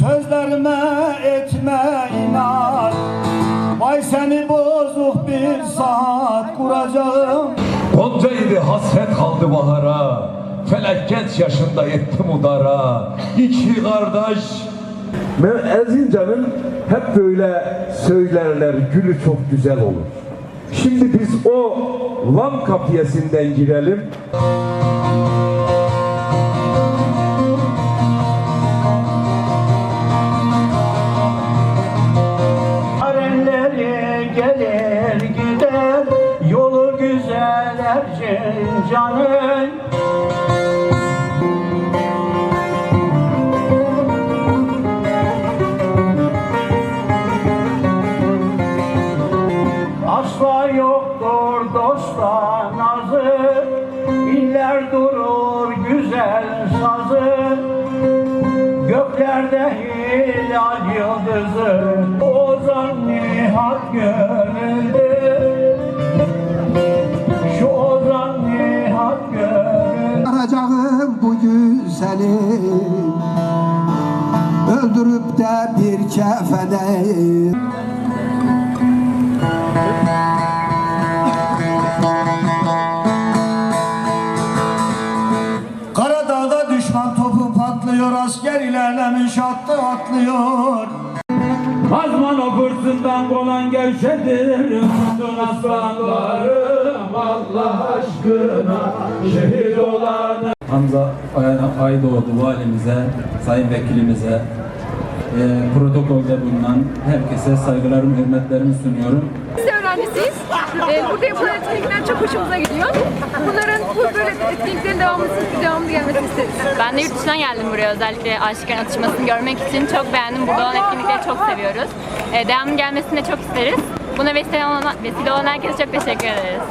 Sözlerime etme inat Vay seni bozuk bir saat kuracağım. Gonca idi hasret kaldı bahara. Felek genç yaşında yetti mudara İki kardeş. Ben Erzincan'ın hep böyle söylerler gülü çok güzel olur. Şimdi biz o Van kapiyesinden girelim. Erzincan'ın Asla yoktur dosta nazı İller durur güzel sazı. Göklerde hilal yıldızı Ozan Nihat görüldü bu güzeli Öldürüp de bir kefene Karadağ'da düşman topu patlıyor Asker ilerlemiş attı atlıyor. Azman okursundan kolan gevşedir Tutun aslanlarım Allah aşkına Şehit olanı Hamza Ay- Aydoğdu valimize, sayın vekilimize, e, protokolde bulunan herkese saygılarımı, hürmetlerimi sunuyorum. Biz de öğrencisiyiz. Ee, burada yapılan etkinlikler çok hoşumuza gidiyor. Bunların bu böyle etkinliklerin devamlı, devamlı gelmesini isteriz. Ben de yurt dışından geldim buraya özellikle aşıkların atışmasını görmek için çok beğendim. Burada olan etkinlikleri çok seviyoruz. Ee, devamlı gelmesini de çok isteriz. Buna vesile olan, vesile olan herkese çok teşekkür ederiz.